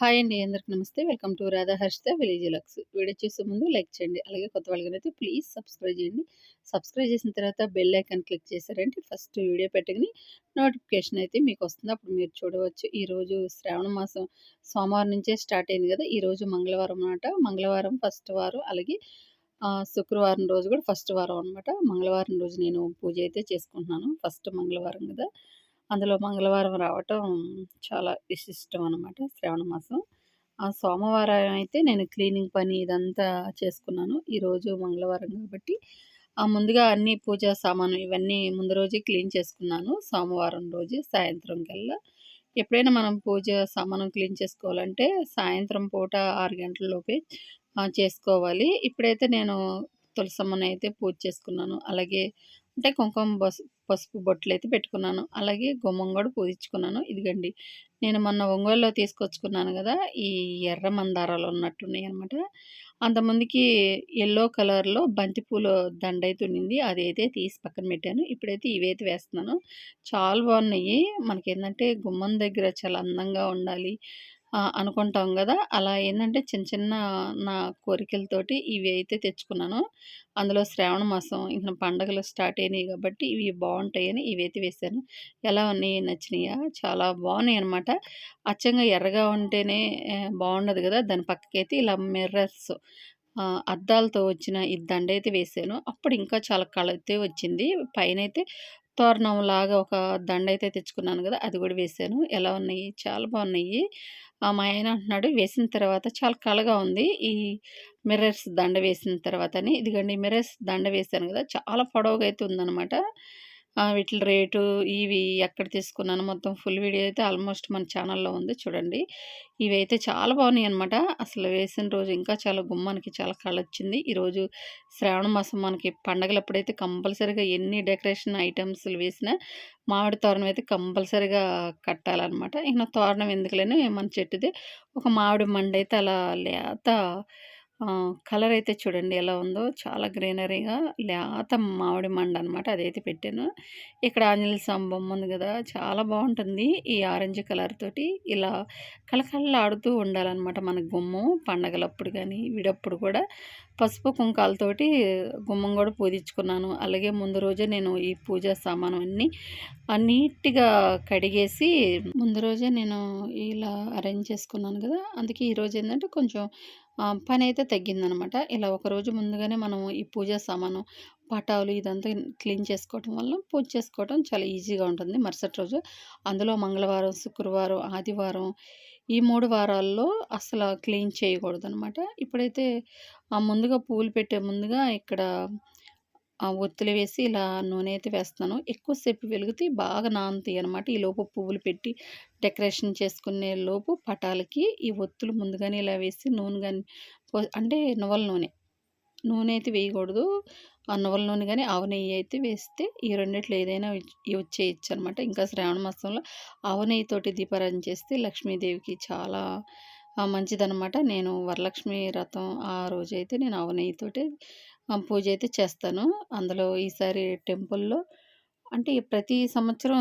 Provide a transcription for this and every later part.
Hi అండి అందరికి నమస్తే. Welcome to Radha Harshitha village Lux. Video చూసే ముందు లైక్ చేయండి. అలాగే కొత్త వాళ్ళకైతే ప్లీజ్ సబ్స్క్రైబ్ చేయండి. సబ్స్క్రైబ్ చేసిన తర్వాత బెల్ ఐకాన్ క్లిక్ చేశారంటే ఫస్ట్ వీడియో పెట్టగానే నోటిఫికేషన్ అయితే మీకు వస్తుంది. అప్పుడు మీరు చూడవచ్చు. ఈరోజు శ్రావణ మాసం సోమవారం నుంచే స్టార్ట్ అయింది కదా. ఈరోజు మంగళవారం అనమాట మంగళవారం ఫస్ట్ వారం. అలాగే శుక్రవారం రోజు కూడా ఫస్ట్ వారం అనమాట మంగళవారం రోజు నేను పూజ అయితే చేసుకుంటున్నాను. ఫస్ట్ మంగళవారం కదా. అందులో మంగళవారం రావటం చాలా విశిష్టం అనమాట శ్రావణ మాసం. ఆ సోమవారం అయితే నేను క్లీనింగ్ పని ఇదంతా చేసుకున్నాను. ఈరోజు మంగళవారం కాబట్టి. ఆ ముందుగా అన్ని పూజా సామాను ఇవన్నీ ముందు రోజే క్లీన్ చేసుకున్నాను. సోమవారం రోజు సాయంత్రం కల్లా. ఎప్పుడైనా మనం పూజ సామాను క్లీన్ చేసుకోవాలంటే సాయంత్రం పూట ఆరు గంటల లోపే చేసుకోవాలి. ఇప్పుడైతే నేను తులసమ్మని అయితే పూజ చేసుకున్నాను. అలాగే అంటే కుంకుమ బస్ పసుపు బొట్లు అయితే పెట్టుకున్నాను. అలాగే గుమ్మం కూడా పూజించుకున్నాను. ఇదిగండి నేను మొన్న ఒంగోలులో తీసుకొచ్చుకున్నాను కదా ఈ ఎర్ర మందారాలు ఉన్నట్టున్నాయి అనమాట అంతమందికి ఎల్లో కలర్లో బంతిపూల దండ అయితే ఉండింది అదైతే తీసి పక్కన పెట్టాను. ఇప్పుడైతే ఇవైతే వేస్తున్నాను. చాలా బాగున్నాయి. మనకి ఏంటంటే గుమ్మం దగ్గర చాలా అందంగా ఉండాలి. అనుకుంటాం కదా అలా ఏంటంటే చిన్న చిన్న నా కోరికలతోటి ఇవి అయితే తెచ్చుకున్నాను. అందులో శ్రావణ మాసం ఇంకా పండగలు స్టార్ట్ అయినాయి కాబట్టి ఇవి బాగుంటాయని ఇవైతే వేసాను. ఎలా ఉన్నాయి? నచ్చినాయా? చాలా బాగున్నాయి అనమాట అచ్చంగా ఎర్రగా ఉంటేనే బాగుండదు కదా దాని పక్కకైతే ఇలా మిర్రర్స్ అద్దాలతో వచ్చిన ఈ దండ అయితే వేసాను. అప్పుడు ఇంకా చాలా కళతే వచ్చింది. పైన అయితే తోరణం లాగా ఒక దండ అయితే తెచ్చుకున్నాను కదా! అది కూడా వేసాను. ఎలా ఉన్నాయి? చాలా బాగున్నాయి. మా ఆయన అంటున్నాడు వేసిన తర్వాత చాలా కళగా ఉంది. ఈ మిర్రర్స్ దండ వేసిన తర్వాతని. ఇదిగండి మిర్రర్స్ దండ వేసాను కదా! చాలా పొడవుగా అయితే ఉందన్నమాట. వీటి రేటు ఇవి ఎక్కడ తీసుకున్నాను మొత్తం ఫుల్ వీడియో అయితే ఆల్మోస్ట్ మన ఛానల్లో ఉంది చూడండి. ఇవి అయితే చాలా బాగున్నాయి అనమాట అసలు వేసిన రోజు ఇంకా చాలా గుమ్మానికి చాలా కళ వచ్చింది ఈరోజు శ్రావణ మాసం మనకి పండగలప్పుడైతే కంపల్సరీగా ఎన్ని డెకరేషన్ ఐటమ్స్ వేసినా మామిడి తోరణం అయితే కంపల్సరీగా కట్టాలన్నమాట. ఇంకా తోరణం ఎందుకులేని మన చెట్టుది. ఒక మామిడి మండ అయితే అలా లేత కలర్ అయితే చూడండి ఎలా ఉందో. చాలా గ్రీనరీగా లేత మామిడి మండ అనమాట అదైతే పెట్టాను. ఇక్కడ ఆంజనేయ స్వామి బొమ్మ ఉంది కదా! చాలా బాగుంటుంది ఈ ఆరెంజ్ కలర్ తోటి. ఇలా కళకళలాడుతూ ఉండాలన్నమాట మన గుమ్మం పండగలప్పుడు కానీ వీడప్పుడు కూడా. పసుపు కుంకాలతోటి గుమ్మం కూడా పూజించుకున్నాను. అలాగే ముందు రోజే నేను ఈ పూజా సామాను అన్నీ నీట్గా కడిగేసి ముందు రోజే నేను ఇలా అరేంజ్ చేసుకున్నాను కదా! అందుకే ఈరోజు ఏంటంటే కొంచెం పని అయితే తగ్గిందనమాట. ఇలా ఒకరోజు ముందుగానే మనం ఈ పూజా సామాను పటాలు ఇదంతా క్లీన్ చేసుకోవటం వల్ల పూజ చేసుకోవటం చాలా ఈజీగా ఉంటుంది. మరుసటి రోజు అందులో మంగళవారం శుక్రవారం ఆదివారం ఈ మూడు వారాల్లో అసలు క్లీన్ చేయకూడదు అనమాట ఇప్పుడైతే ముందుగా పూలు పెట్టే ముందుగా ఇక్కడ ఒత్తులు వేసి ఇలా నూనె అయితే వేస్తాను ఎక్కువసేపు వెలిగితే బాగా నానుతాయి అనమాట ఈ లోపు పువ్వులు పెట్టి డెకరేషన్ చేసుకునే లోపు పటాలకి ఈ ఒత్తులు ముందుగానే ఇలా వేసి నూనె కానీ అంటే నువ్వుల నూనె. నూనె అయితే వేయకూడదు. ఆ నువ్వుల నూనె కానీ ఆవు నెయ్యి అయితే వేస్తే ఈ రెండిట్లో ఏదైనా వచ్చేయచ్చు అనమాట ఇంకా శ్రావణ మాసంలో ఆవు నెయ్యితోటి దీపారాధన చేస్తే లక్ష్మీదేవికి చాలా మంచిదనమాట నేను వరలక్ష్మి రథం ఆ రోజైతే నేను ఆవు నెయ్యితోటే పూజ అయితే చేస్తాను. అందులో ఈసారి టెంపుల్లో అంటే ప్రతి సంవత్సరం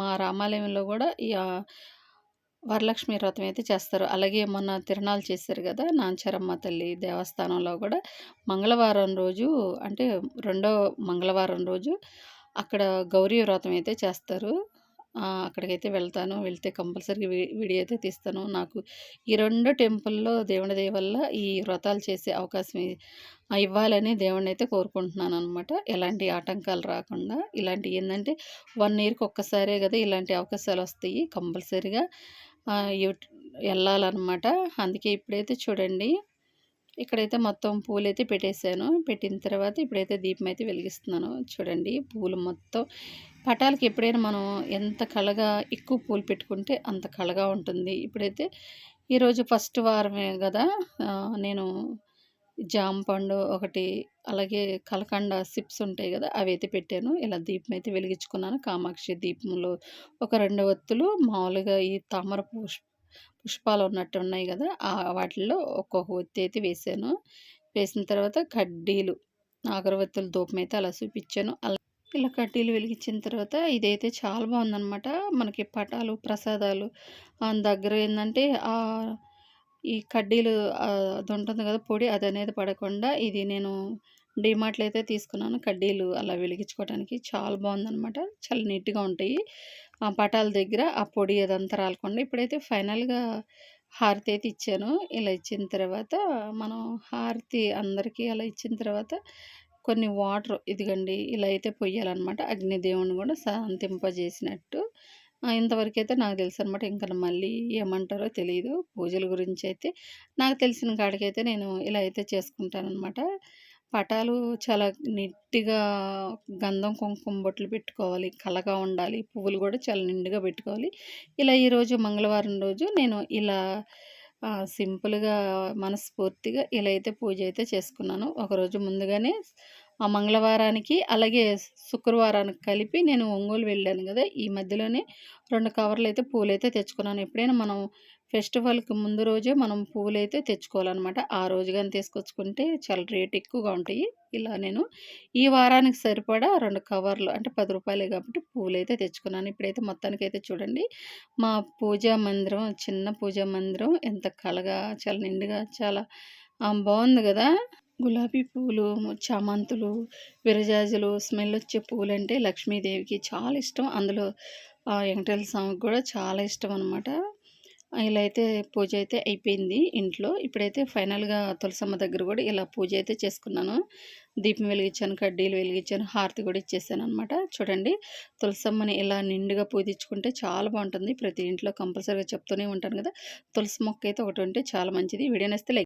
మా రామాలయంలో కూడా ఈ వరలక్ష్మి వ్రతం అయితే చేస్తారు. అలాగే మొన్న తిరణాలు చేశారు కదా నాంచారమ్మ తల్లి దేవస్థానంలో కూడా. మంగళవారం రోజు అంటే రెండో మంగళవారం రోజు అక్కడ గౌరీ వ్రతం అయితే చేస్తారు. అక్కడికైతే వెళ్తాను. వెళ్తే కంపల్సరీ వీడియో అయితే తీస్తాను. నాకు ఈ రెండు టెంపుల్లో దేవుని దయ వల్ల ఈ వ్రతాలు చేసే అవకాశం ఇవ్వాలని దేవుడిని అయితే కోరుకుంటున్నాను అనమాట ఎలాంటి ఆటంకాలు రాకుండా ఇలాంటి ఏంటంటే వన్ ఇయర్కి ఒక్కసారే కదా ఇలాంటి అవకాశాలు వస్తాయి కంపల్సరీగా. వెళ్ళాలన్నమాట. అందుకే ఇప్పుడైతే చూడండి ఇక్కడైతే మొత్తం పూలు అయితే పెట్టేశాను పెట్టిన తర్వాత ఇప్పుడైతే దీపం అయితే వెలిగిస్తున్నాను. చూడండి పూలు మొత్తం పటాలకి ఎప్పుడైనా మనం ఎంత కళగా ఎక్కువ పూలు పెట్టుకుంటే అంత కళగా ఉంటుంది. ఇప్పుడైతే ఈరోజు ఫస్ట్ వారమే కదా నేను జామ పండు ఒకటి అలాగే కలకండ సిప్స్ ఉంటాయి కదా అవి అయితే పెట్టాను. ఇలా దీపం అయితే వెలిగించుకున్నాను. కామాక్షి దీపంలో ఒక రెండు ఒత్తులు మామూలుగా ఈ తామర పుష్ప పుష్పాలు ఉన్నట్టు ఉన్నాయి కదా వాటిల్లో ఒక్కొక్క ఒత్తి అయితే వేసాను. వేసిన తర్వాత కడ్డీలు అగరవత్తుల ధూపం అయితే అలా చూపించాను. అలా ఇలా కడ్డీలు వెలిగించిన తర్వాత ఇదైతే చాలా బాగుందనమాట మనకి పటాలు ప్రసాదాలు దాని దగ్గర ఏంటంటే ఈ కడ్డీలు అది ఉంటుంది కదా పొడి అది అనేది పడకుండా ఇది నేను డిమార్ట్లో అయితే తీసుకున్నాను. కడ్డీలు అలా వెలిగించుకోవడానికి చాలా బాగుందనమాట చాలా నీట్గా ఉంటాయి. పటాల దగ్గర ఆ పొడి అదంతా రాలకుండా ఇప్పుడైతే ఫైనల్గా హారతి అయితే ఇచ్చాను. ఇలా ఇచ్చిన తర్వాత మనం హారతి అందరికీ అలా ఇచ్చిన తర్వాత కొన్ని వాటర్ ఇదిగండి ఇలా అయితే పొయ్యాలన్నమాట. అగ్నిదేవుని కూడా శాంతింపజేసినట్టు. ఆ, ఇంతవరకు అయితే నాకు తెలుసు అనమాట ఇంకా మళ్ళీ ఏమంటారో తెలియదు పూజల గురించి అయితే నాకు తెలిసిన కాడికైతే నేను ఇలా అయితే చేసుకుంటానన్నమాట. పటాలు చాలా నీట్గా గంధం కుంకుమ బొట్లు పెట్టుకోవాలి కలగా ఉండాలి పువ్వులు కూడా చాలా నిండుగా పెట్టుకోవాలి. ఇలా ఈరోజు మంగళవారం రోజు నేను ఇలా సింపుల్గా మనస్ఫూర్తిగా ఇలా అయితే పూజ అయితే చేసుకున్నాను. ఒకరోజు ముందుగానే ఆ మంగళవారానికి అలాగే శుక్రవారానికి కలిపి నేను ఒంగోలు వెళ్ళాను కదా ఈ మధ్యలోనే రెండు కవర్లు అయితే పూలు అయితే తెచ్చుకున్నాను. ఎప్పుడైనా మనం ఫెస్టివల్కి ముందు రోజే మనం పువ్వులు అయితే తెచ్చుకోవాలన్నమాట. ఆ రోజు కానీ తీసుకొచ్చుకుంటే చాలా రేట్ ఎక్కువగా ఉంటాయి. ఇలా నేను ఈ వారానికి సరిపడా రెండు కవర్లు అంటే పది రూపాయలే కాబట్టి పువ్వులు అయితే తెచ్చుకున్నాను. ఇప్పుడైతే మొత్తానికి అయితే చూడండి. మా పూజా మందిరం చిన్న పూజా మందిరం ఎంత కళగా చాలా నిండుగా చాలా బాగుంది కదా. గులాబీ పువ్వులు చామంతులు విరజాజులు స్మెల్ వచ్చే పువ్వులు అంటే లక్ష్మీదేవికి చాలా ఇష్టం. అందులో ఆ, వెంకటేశ్వర స్వామికి కూడా చాలా ఇష్టం అనమాట ఇలా అయితే పూజ అయితే అయిపోయింది ఇంట్లో. ఇప్పుడైతే ఫైనల్గా తులసమ్మ దగ్గర కూడా ఇలా పూజ అయితే చేసుకున్నాను. దీపం వెలిగించాను కడ్డీలు వెలిగించాను హారతి కూడా ఇచ్చేసాను అనమాట చూడండి తులసమ్మని ఇలా నిండుగా పూజించుకుంటే చాలా బాగుంటుంది. ప్రతి ఇంట్లో కంపల్సరీగా చెప్తూనే ఉంటాను కదా. తులసి మొక్క అయితే ఒకటి ఉంటే చాలా మంచిది. Video నేస్తే like